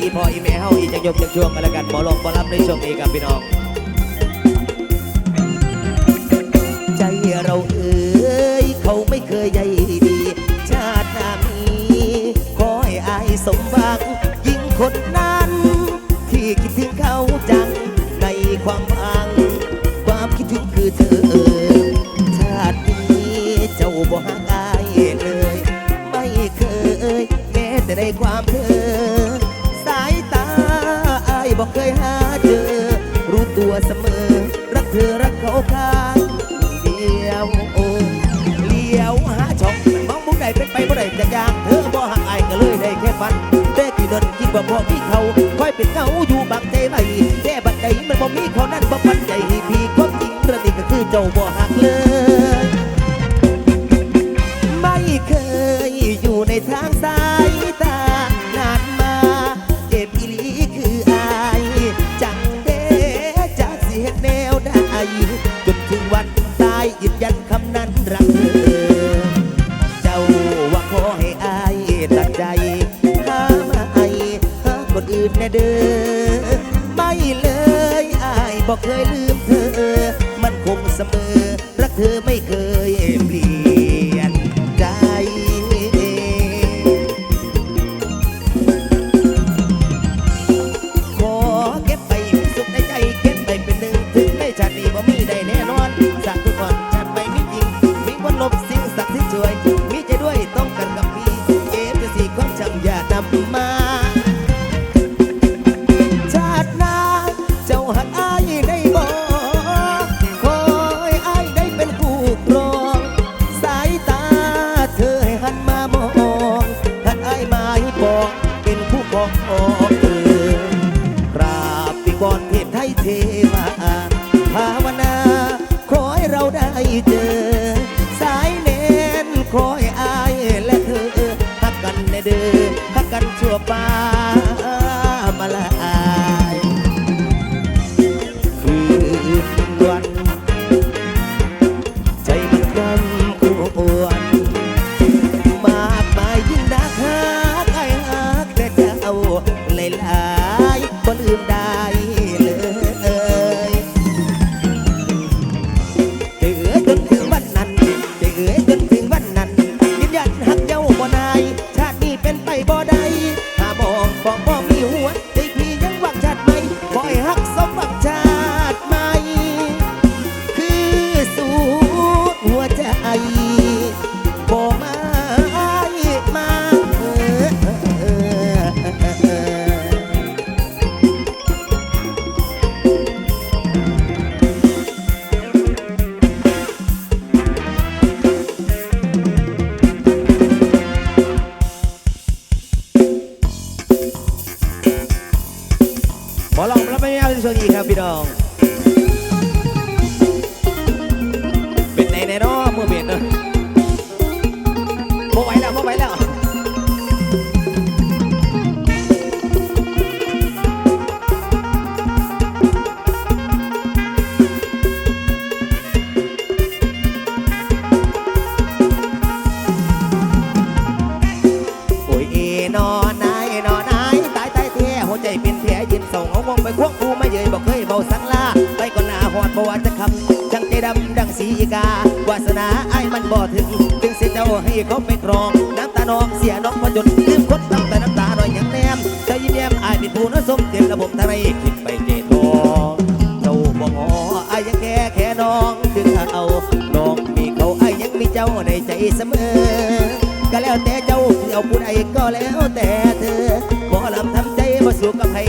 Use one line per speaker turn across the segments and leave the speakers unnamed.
อีพออีแม่เฮาอีจังยกจังช่วงกันแล้วกันหมอลองหมอลำในช่วงนี้ครับพี่น้อง ใจเราเอ่ยเขาไม่เคยใยดี ชาติหน้ามีขอให้อายสมหวังยิ่งคนนั้น ที่คิดถึงเขาจังในความพัง ความคิดถึงคือเธอชาตินี้เจ้าบ่ห่างอายเลย ไม่เคยแม้แต่ในความ กี่เดินคิดว่าพอมีเขาคอยเป็นเงาอยู่บางใจไหลแต่บัดใดมันบ่มีเขานั้นบ่ปันใจให้พี่ความจริงเรื่องนี้ก็คือเจ้าบ่หักเลย คนอื่นแน่เด้อไม่เลยอายบอกเคยลืมเธอ มันคงเสมอ รักเธอไม่เคยเปลี่ยนใจขอเก็บไปสุขในใจเก็บไปเป็นหนึ่งถึงในชาตินี้บ่มีได้แน่นอนสักทุกคนชาติไม่มีจริง มีวันลบสิ่งศักทธิ์ช่วยมีใจด้วยต้องกันกับพี่เก็บจะสี่ความช่างอย่านำมา ในเดือพักกันชั่วไป ส่งเอาวงไปควงกูมาเยยบอกเคยเบาสังลาไปก่อนหน้าหอดบ่ว่าจะคำจังใจดำดังสีกาวาสนาไอ้มันบ่ถึงจึงเสียเจ้าให้เขาไปครองน้ำตานองเสียน้องพอจนลืมคนตั้งแต่น้ำตาหน่อยยังแนมเจ้ายิ้มแย้มไอ้เป็นผู้น้อยสมเต็มระบบทะเลคิดไปเจทองเจ้าบ่งอไอ้ยังแค่แค่น้องถึงเอาน้องมีเขาไอ้ยังมีเจ้าในใจเสมอก็แล้วแต่เจ้าเอาผู้ใดก็แล้วแต่เธอบ่ลำทำใจบ่สู้กับใคร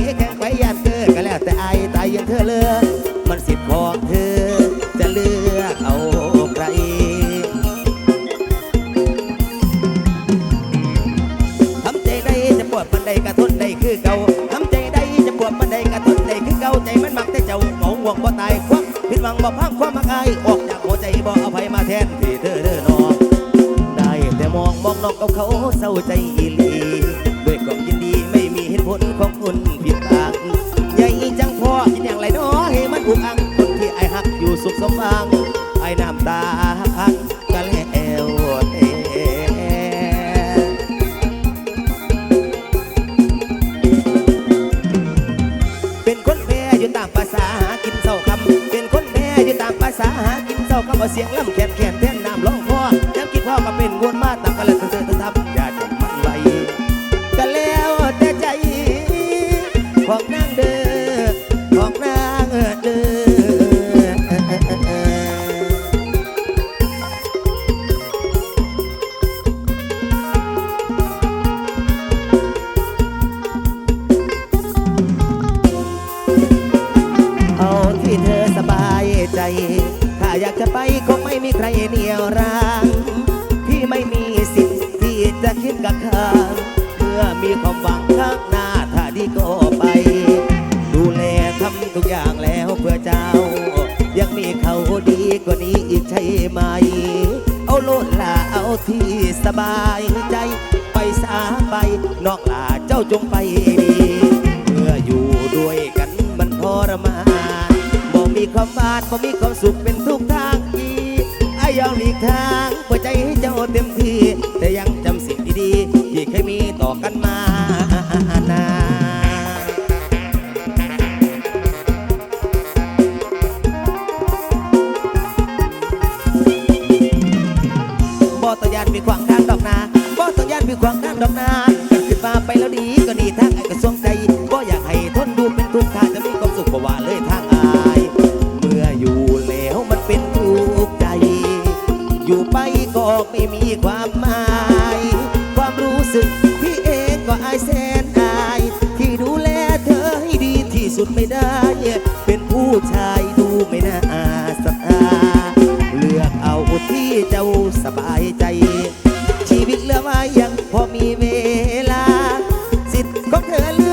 บ่พังความมักอายออกจากหัวใจบ่เอาภัยมาแทนที่เธอเด้อน้องได้แต่มองมองน้องกับเขาเศร้าใจอีหลีด้วยความยินดีไม่มีเหตุผลของคุณผิดทางใหญ่จังพอกินอย่างไรเนาะให้มันอุกอังคนที่ไอหักอยู่สุขสมบังไอน้ำตา อยู่ตาหากินเศร้าคำเอาเสียงล่ำแขนแขนแทนน้ำร้องพ่อย้ำคิดพ่อก็เป็นงวนมาตามกันแล้วเธอเธอทำอย่าจำมันไว้ก็แล้วแต่ใจของนางเด้อของนางเด้อเอาที่เธอสบายใจ ไปคงไม่มีใครเหนียวรังพี่ไม่มีสิทธิ์ที่จะคิดกับข้างเมื่อมีความหวังข้างหน้าถ้าดีก็ไป ดูแลทำทุกอย่างแล้วเพื่อเจ้า ยังมีเขาดีกว่านี้อีกใช่ไหม เอาโลดลาเอาที่สบายใจ ไปสาไปนอกลาเจ้าจงไปดีเมื่ออยู่ด้วยกันมันทรมานบ่มีความบาดบ่มีความสุขเป็น ทางเพื่อใจให้เจ้าเต็มที่แต่ยังจำสิ่งดีๆที่เคยมีต่อกันมานาบ่ต้องยานมีขวางทางดอกนาบ่ต้องยานมีขวางทางดอกนาขึ้นมาไปแล้วดีก็ดีทางไอ้กระทรวงใจ ม่มีความหมาย ความรู้สึกพี่เองก็อายแสนอาย ที่ดูแลเธอให้ดีที่สุดไม่ได้ เป็นผู้ชายดูไม่น่าศรัทธาเลือกเอาที่เจ้าสบายใจ ชีวิตเหลือไว้ยังพอมีเวลา สิทธิ์ของเธอเลื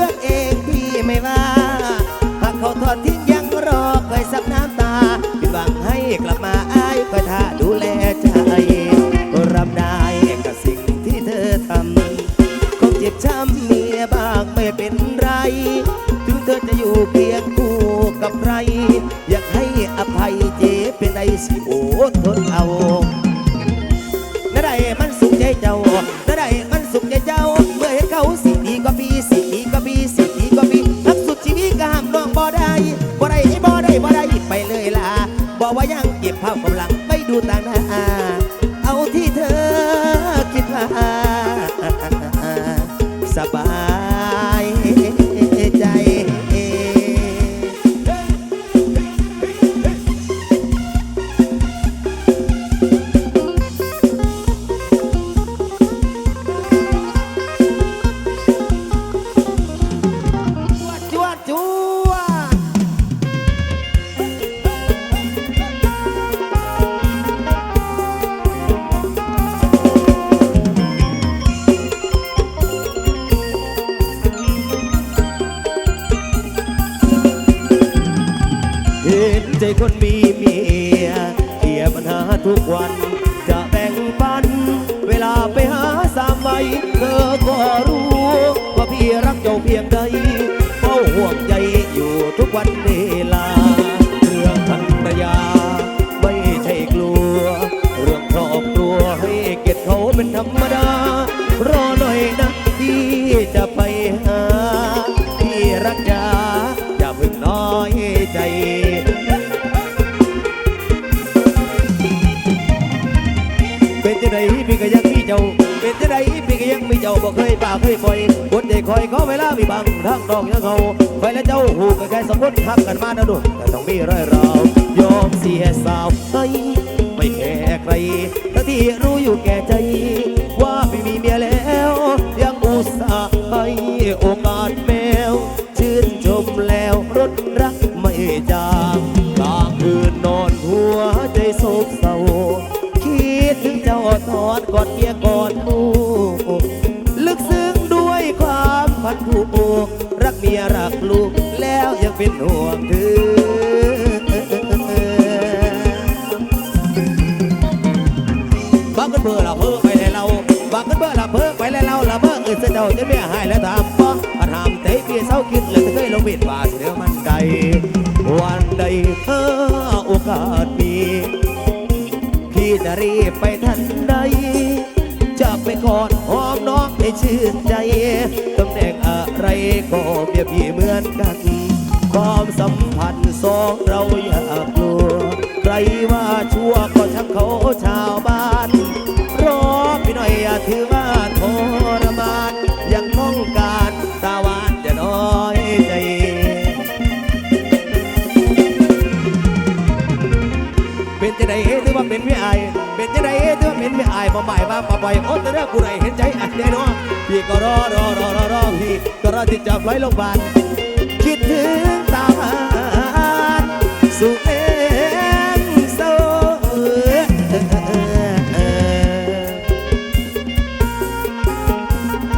อก สิโอดทนเอาน่าได้มันสุขใจเจ้าน่าได้มันสุขใจเจ้า เมื่อเห็นเขาสิดีก็ปีสิดีก็ปีสิดีก็ปีทักสุดชีวิตก็ห้ามน้องบ่ได้บ่ได้บ่ได้บ่ได้ไปเลยล่ะบอกว่ายัง วันเวลา เรื่องภรรยา ไม่ใช่กลัว เรื่องครอบครัวให้เกียรติเขาเป็นธรรมดา รอหน่อยนะที่จะไปหาพี่รักจาอย่าเพิ่งน้อยใจเป็นจะไดพี่ก็ยังมีเจ้า เป็นจะไดพี่ก็ยังมีเจ้าบอกเคยป่าเคยปล่อยบนใจคอยขอเวลามีบังทางนอกยังเขาคอยและเจ้าหูกันแค่สมมติทักกันมานะดูแต่ต้องมีรอยรายอมเสียสาวให้ไม่แค่ใครทั้งที่รู้อยู่แก่ใจ ว่าพี่มีเมียแล้ว ยังอุตส่าห์ให้โอกาสแมว ชื่นชมแล้วรถรักไม่จางกลางคืนนอนหัวใจโศกเศร้าคิดถึงเจ้าทอดกอดเมีย เป็นห่วงเธอบางกันเบอร์ละเพ้อไปเลยเราบางกันเบอร์ละเพ้อไปเลยเราละเพ้อเออเจ้าจะเมียหายแล้วถามป้อถามเตะเพียเศร้าคิดเลยจะเคยลงเบียดบาดเสียมันใดวันใดเธอโอกาสมีพี่จะรีบไปทันใดจะไปกอดหอมน้องให้ชื่นใจตำแหน่งอะไรก็เปรียบพี่เหมือนกัน ความสัมพันธ์สองเราอยากกลัว ใครว่าชั่วก็ช่างเขาชาวบ้านรอพี่หน่อยอย่าถือว่าทรมานยังต้องการตาหวานจะน้อยใจเป็นจะไดเฮ้ถือว่าเป็นพี่อาย เป็นจะไดเฮ้ถือว่าเป็นพี่อายบ่บ่ายว่าบ่บ่อยโอ้แต่เรื่องกูไหนเห็นใจอันใดเนาะพี่ก็รอรอรอรอรอพี่ก็รอที่จะปล่อยลงบาล คิดถึงตาหวานสุขเองโซ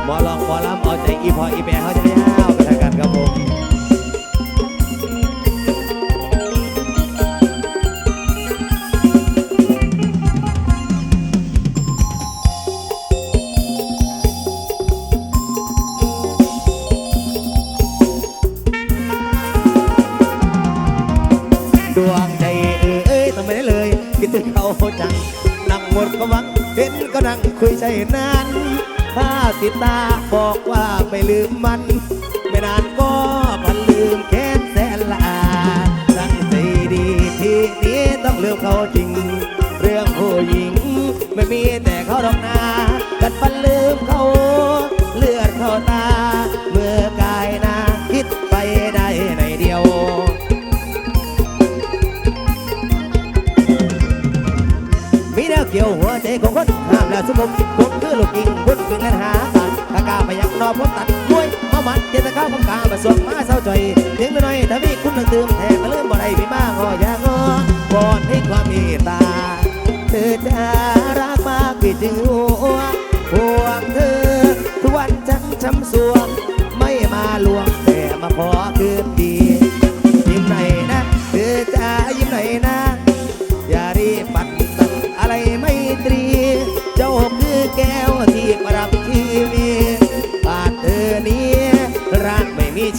หมอลองหมอลำเอาใจอีพออีแม่เขาจะได้ห้าวไปทางกันครับผม หมดก็หวัง เห็นก็นั่งคุยใจนาน ถ้าติดตาบอกว่าไม่ลืมมัน ไม่นาน นอผมตัดมวยมามันเจตะข้าวกำกามาสวมมาเศร้าใจเพียงน้อยถ้ามีคุณนึงตืมแทนมาลืมบ่ได้พี่มางออย่างอวอนให้ความเมตตาเธอจะรักมากพี่จึง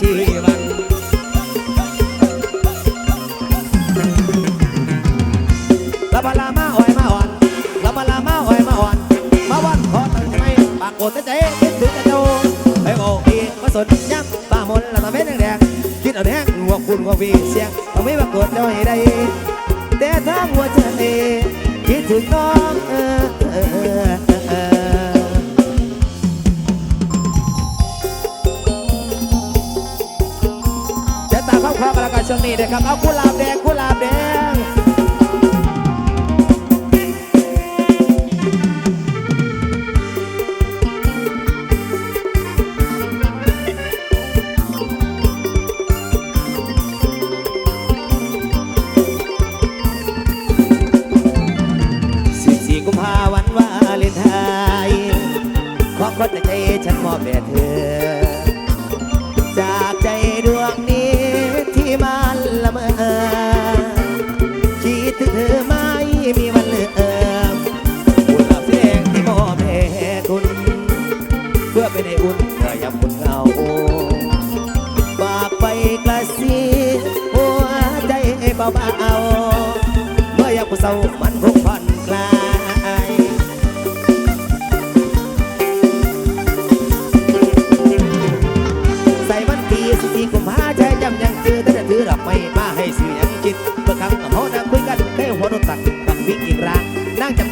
ชีวันลาบาลามาอ่อยมาอ่อนลาบาลามาอ่อยมาอ่อน มาวันขอตั้งใจปากโกดใจคิดถึงกันโจไปโอ้พี่มาสนย้ำป่ามนละตาเม็ดแดงคิดเอาแดงหัวคุณหัววีเสียงต้องไม่ปาโกดเจ้าให้ได้ วกันแล้วกันช่วงนี้นะครับ เอากุหลาบแดงกุหลาบแดงสิบสี่กุมภาวันวาเลนไทน์ขอคนใจฉันมอบแด่เธอ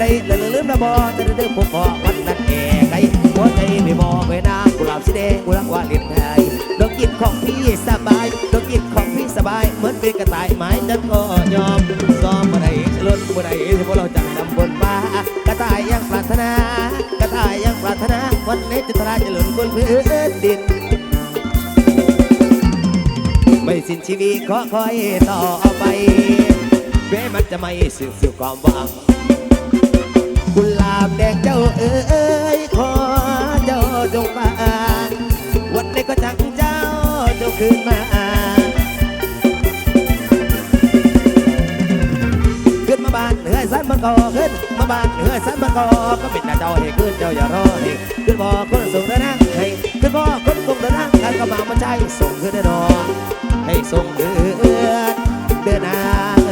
นั่งจำได้เลยลืมระบอแต่เดิมผมพอวันนั้นแก่ไกลหัวใจไม่มองไปน้ำกุหลาบสีแดงกุหลาบวาเลนไทน์ดอกกินของพี่สบายดอกกินของพี่สบายเหมือนเป็นกระต่ายไม้จันก็ยอมซ้อมบ่ได้ล้นบ่ได้ที่พวกเราจังดำบนฟ้ากระต่ายยังปรารถนากระต่ายยังปรารถนาวันนี้จิตราจะหล่นบนพื้นดินไม่สิ้นชีวิตขอคอยต่อไปแม้มันจะไม่สิ้นสุดความหวัง กุหลาบแดงเจ้าเอ๋ยขอเจ้าจงมาวันนี้ก็จังเจ้าเจ้าคืนมาขึ้นมาบ้านเหนือสันมันก็ขึ้นมาบ้านเหนือสันมันก็ก็เป็นเจ้าให้ขึ้นเจ้าอย่ารอให้ขึ้นบ่คนส่งเดินทางให้ขึ้นบ่คนส่งเดินทางการกระบะมาใจส่งขึ้นเดินนอนให้ส่งเดือนเดินนาง